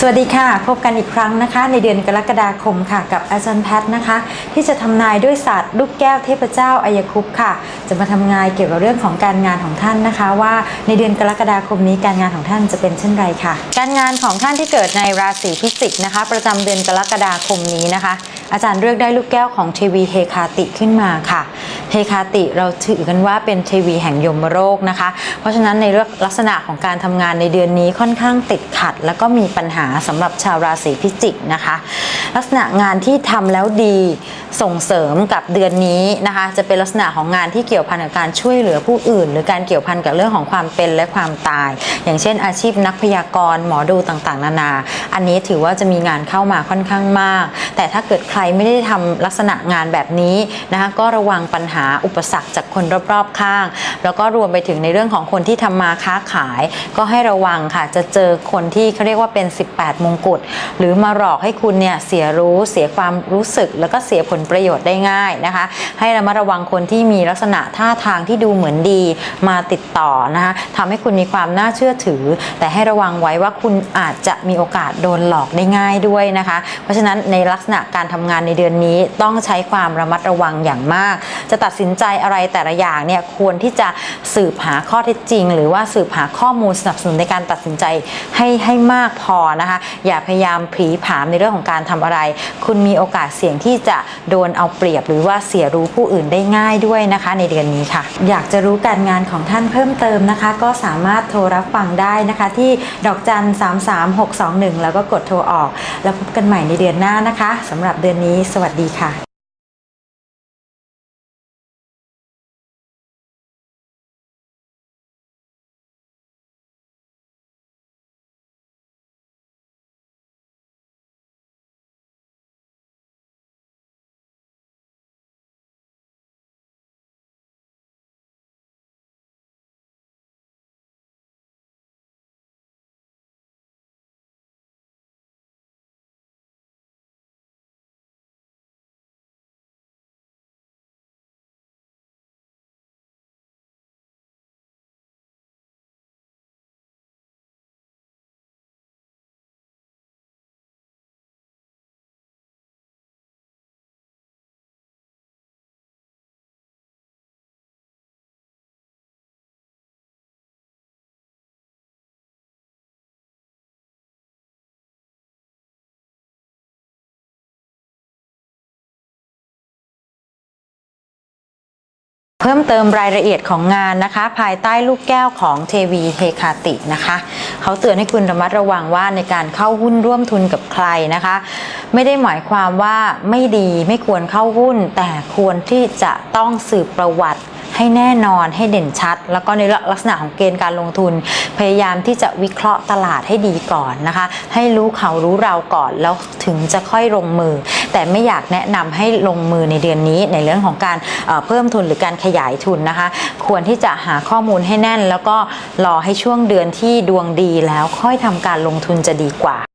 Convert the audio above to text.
สวัสดีค่ะพบกันอีกครั้งนะคะ ในเดือนกรกฎาคมค่ะ กับอาจารย์แพทย์นะคะ ที่จะทำนายด้วยศาสตร์ลูกแก้วเทพเจ้าอายคุปต์ค่ะ จะมาทำงานเกี่ยวกับเรื่องของการงานของท่านนะคะ ว่าในเดือนกรกฎาคมนี้การงานของท่านจะเป็นเช่นไรค่ะ การงานของท่านที่เกิดในราศีพิจิกนะคะ ประจำเดือนกรกฎาคมนี้นะคะ อาจารย์เลือกได้ลูกแก้วของเทวีเฮคาติขึ้นมาค่ะ เฮคาติเราถือกันว่าเป็นเทวีแห่งยมโรคนะคะ เพราะฉะนั้นในเรื่องลักษณะของการทำงานในเดือนนี้ค่อนข้างติดขัด แล้วก็มีปัญหาสำหรับชาวราศีพิจิกนะคะ ลักษณะงานที่ทำแล้วดีส่งเสริมกับเดือนนี้นะคะ จะเป็นลักษณะของงานที่เกี่ยวพันกับการช่วยเหลือผู้อื่น หรือการเกี่ยวพันกับเรื่องของความเป็นและความตาย อย่างเช่น อาชีพนักพยากรณ์หมอดูต่างๆ นานา อันนี้ถือว่าจะมีงานเข้ามาค่อนข้างมาก แต่ถ้าเกิดใครไม่ได้ทำลักษณะงานแบบนี้นะคะก็ระวังปัญหาอุปสรรคจากคนรอบๆข้าง แล้วก็รวมไปถึงในเรื่องของคนที่ทำมาค้าขาย ก็ให้ระวังค่ะจะเจอคนที่เขาเรียกว่าเป็น 18 มงกุฎหรือมาหลอกให้คุณเนี่ยเสียรู้เสียความรู้สึก แล้วก็เสียผลประโยชน์ได้ง่ายนะคะ ให้ระมัดระวังคนที่มีลักษณะท่าทางที่ดูเหมือนดีมาติดต่อนะคะทำให้คุณมีความน่าเชื่อถือ แต่ให้ระวังไว้ว่าคุณอาจจะมีโอกาสโดนหลอกได้ง่ายด้วยนะคะ เพราะฉะนั้นในลักษณะการทำงานในเดือนนี้ต้องใช้ความระมัดระวังอย่างมาก จะตัดสินใจอะไรแต่ละอย่างเนี่ยควรที่จะสืบหาข้อเท็จจริง หรือว่าสืบหาข้อมูลสนับสนุนในการตัดสินใจให้ให้มากพอนะคะ อย่าพยายามผีผามในเรื่องของการทำอะไร คุณมีโอกาสเสี่ยงที่จะโดนเอาเปรียบ หรือว่าเสียรู้ผู้อื่นได้ง่ายด้วยนะคะ ในเดือนนี้ค่ะ อยากจะรู้การงานของท่านเพิ่มเติมนะคะ ก็สามารถโทรรับฟังได้นะคะ ที่ดอกจัน 33621 แล้วก็กดโทรออก แล้วพบกันใหม่ในเดือนหน้านะคะสำหรับเดือนนี้ สวัสดีค่ะ พิ่มเติมรายละเอียดของงานนะคะ ภายใต้ลูกแก้วของเทวีเทคาตินะคะเขาเตือนให้คุณระมัดระวังว่าในการเข้าหุ้นร่วมทุนกับใครนะคะ ไม่ได้หมายความว่าไม่ดีไม่ควรเข้าหุ้น แต่ควรที่จะต้องสืบประวัติให้แน่นอนให้เด่นชัด แล้วก็ในลักษณะของเกณฑ์การลงทุน พยายามที่จะวิเคราะห์ตลาดให้ดีก่อนนะคะ ให้รู้เขารู้เราก่อนแล้วถึงจะค่อยลงมือ แต่ไม่อยากแนะนำให้ลงมือในเดือนนี้ในเรื่องของการเพิ่มทุนหรือการขยายทุนนะคะ ควรที่จะหาข้อมูลให้แน่น แล้วก็รอให้ช่วงเดือนที่ดวงดีแล้วค่อยทำการลงทุนจะดีกว่า